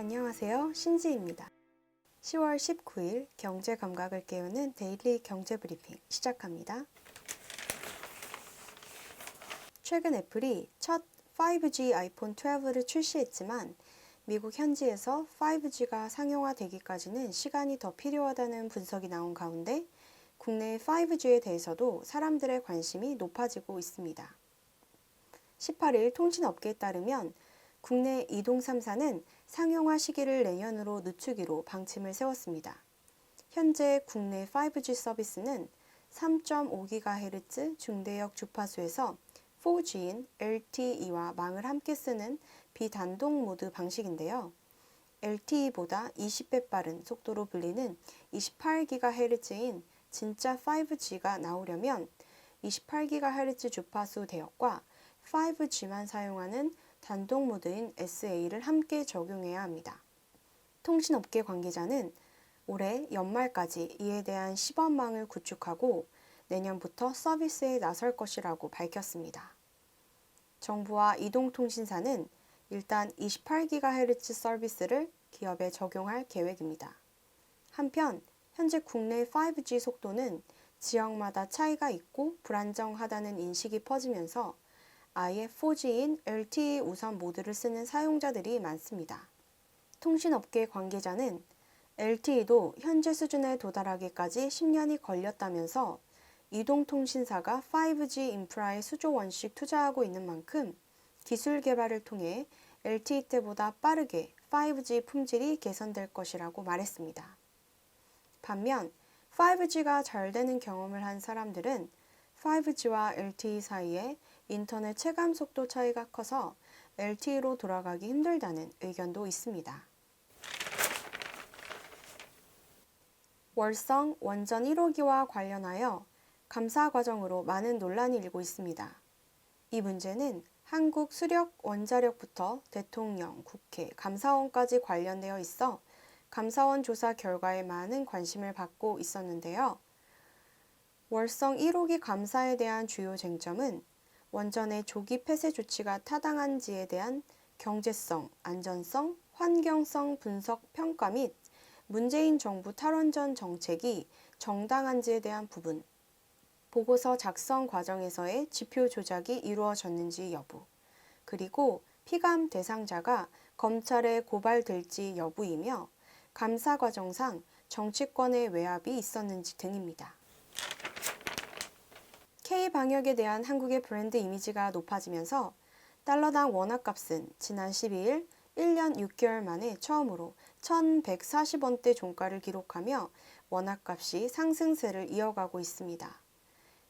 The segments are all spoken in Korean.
안녕하세요. 신지입니다. 10월 19일 경제 감각을 깨우는 데일리 경제 브리핑 시작합니다. 최근 애플이 첫 5G 아이폰 12를 출시했지만 미국 현지에서 5G가 상용화되기까지는 시간이 더 필요하다는 분석이 나온 가운데 국내 5G에 대해서도 사람들의 관심이 높아지고 있습니다. 18일 통신업계에 따르면 국내 이동 3사는 상용화 시기를 내년으로 늦추기로 방침을 세웠습니다. 현재 국내 5G 서비스는 3.5GHz 중대역 주파수에서 4G인 LTE와 망을 함께 쓰는 비단독 모드 방식인데요. LTE보다 20배 빠른 속도로 불리는 28GHz인 진짜 5G가 나오려면 28GHz 주파수 대역과 5G만 사용하는 단독 모드인 SA를 함께 적용해야 합니다. 통신업계 관계자는 올해 연말까지 이에 대한 시범망을 구축하고 내년부터 서비스에 나설 것이라고 밝혔습니다. 정부와 이동통신사는 일단 28GHz 서비스를 기업에 적용할 계획입니다. 한편 현재 국내 5G 속도는 지역마다 차이가 있고 불안정하다는 인식이 퍼지면서 아예 4G인 LTE 우선 모드를 쓰는 사용자들이 많습니다. 통신업계 관계자는 LTE도 현재 수준에 도달하기까지 10년이 걸렸다면서 이동통신사가 5G 인프라에 수조 원씩 투자하고 있는 만큼 기술 개발을 통해 LTE 때보다 빠르게 5G 품질이 개선될 것이라고 말했습니다. 반면 5G가 잘 되는 경험을 한 사람들은 5G와 LTE 사이에 인터넷 체감 속도 차이가 커서 LTE로 돌아가기 힘들다는 의견도 있습니다. 월성 원전 1호기와 관련하여 감사 과정으로 많은 논란이 일고 있습니다. 이 문제는 한국 수력 원자력부터 대통령, 국회, 감사원까지 관련되어 있어 감사원 조사 결과에 많은 관심을 받고 있었는데요. 월성 1호기 감사에 대한 주요 쟁점은 원전의 조기 폐쇄 조치가 타당한지에 대한 경제성, 안전성, 환경성 분석 평가 및 문재인 정부 탈원전 정책이 정당한지에 대한 부분, 보고서 작성 과정에서의 지표 조작이 이루어졌는지 여부, 그리고 피감 대상자가 검찰에 고발될지 여부이며 감사 과정상 정치권의 외압이 있었는지 등입니다. K-방역에 대한 한국의 브랜드 이미지가 높아지면서 달러당 원화값은 지난 12일 1년 6개월 만에 처음으로 1140원대 종가를 기록하며 원화값이 상승세를 이어가고 있습니다.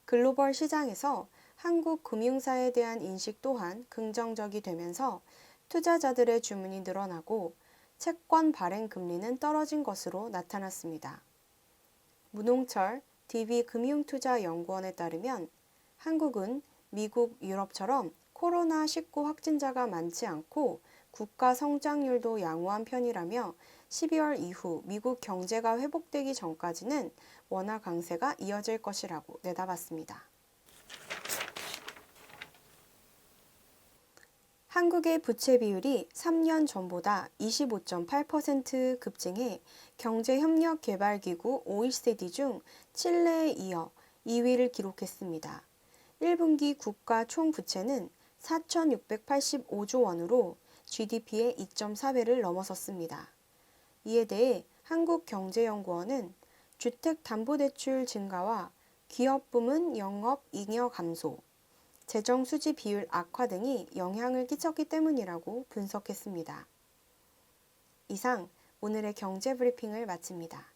글로벌 시장에서 한국 금융사에 대한 인식 또한 긍정적이 되면서 투자자들의 주문이 늘어나고 채권 발행 금리는 떨어진 것으로 나타났습니다. 문홍철 DB금융투자연구원에 따르면 한국은 미국, 유럽처럼 코로나19 확진자가 많지 않고 국가 성장률도 양호한 편이라며 12월 이후 미국 경제가 회복되기 전까지는 원화 강세가 이어질 것이라고 내다봤습니다. 한국의 부채 비율이 3년 전보다 25.8% 급증해 경제협력개발기구 OECD 중 칠레에 이어 2위를 기록했습니다. 1분기 국가 총 부채는 4,685조 원으로 GDP의 2.4배를 넘어섰습니다. 이에 대해 한국경제연구원은 주택담보대출 증가와 기업 부문 영업 잉여 감소, 재정 수지 비율 악화 등이 영향을 끼쳤기 때문이라고 분석했습니다. 이상 오늘의 경제 브리핑을 마칩니다.